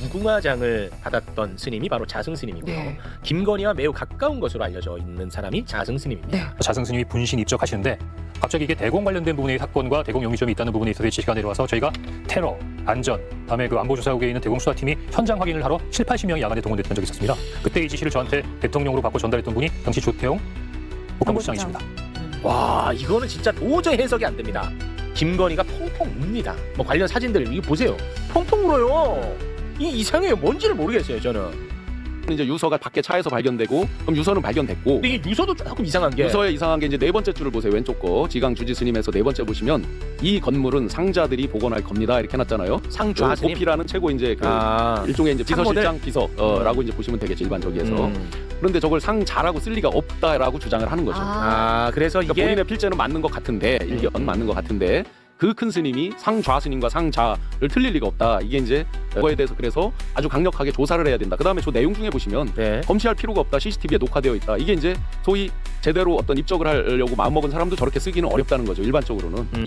무궁화장을 받았던 스님이 바로 자승 스님이고요. 네. 김건희와 매우 가까운 것으로 알려져 있는 사람이 자승 스님입니다. 네. 자승 스님이 분신 입적하시는데 갑자기 이게 대공 관련된 부분의 사건과 대공 용의점이 있다는 부분에 있어서 지시가 내려와서 저희가 테러, 안전, 다음에 그 안보조사국에 있는 대공 수사팀이 현장 확인을 하러 7, 80명이 야간에 동원됐던 적이 있었습니다. 그때 이 지시를 저한테 대통령으로 받고 전달했던 분이 당시 조태용 국방부장이십니다. 와 이거는 진짜 도저히 해석이 안 됩니다. 김건희가 펑펑 웁니다. 뭐 관련 사진들 이거 보세요. 펑펑 울어요. 이 이상해요. 뭔지를 모르겠어요 저는. 이제 유서가 밖에 차에서 발견되고 그럼 유서는 발견됐고 근데 이게 유서도 조금 이상한 게 유서에 이상한 게 이제 네 번째 줄을 보세요 왼쪽 거 지강 주지 스님에서 네 번째 보시면 이 건물은 상자들이 복원할 겁니다 이렇게 해놨잖아요. 상좌 스님. 고피라는 최고 이제 그 아. 일종의 이제? 비서실장 비서라고 이제 보시면 되겠죠 일반적이에서 음. 그런데 저걸 상자라고 쓸 리가 없다라고 주장을 하는 거죠. 아 그래서 그러니까 이게 본인의 필제는 맞는 것 같은데 일견 음. 맞는 것 같은데 그 큰 스님이 상좌 스님과 상자를 틀릴 리가 없다. 이게 이제 그거에 대해서 그래서 아주 강력하게 조사를 해야 된다. 그다음에 저 내용 중에 보시면 네. 검시할 필요가 없다. CCTV에 녹화되어 있다. 이게 이제 소위 제대로 어떤 입적을 하려고 마음먹은 사람도 저렇게 쓰기는 어렵다는 거죠. 일반적으로는.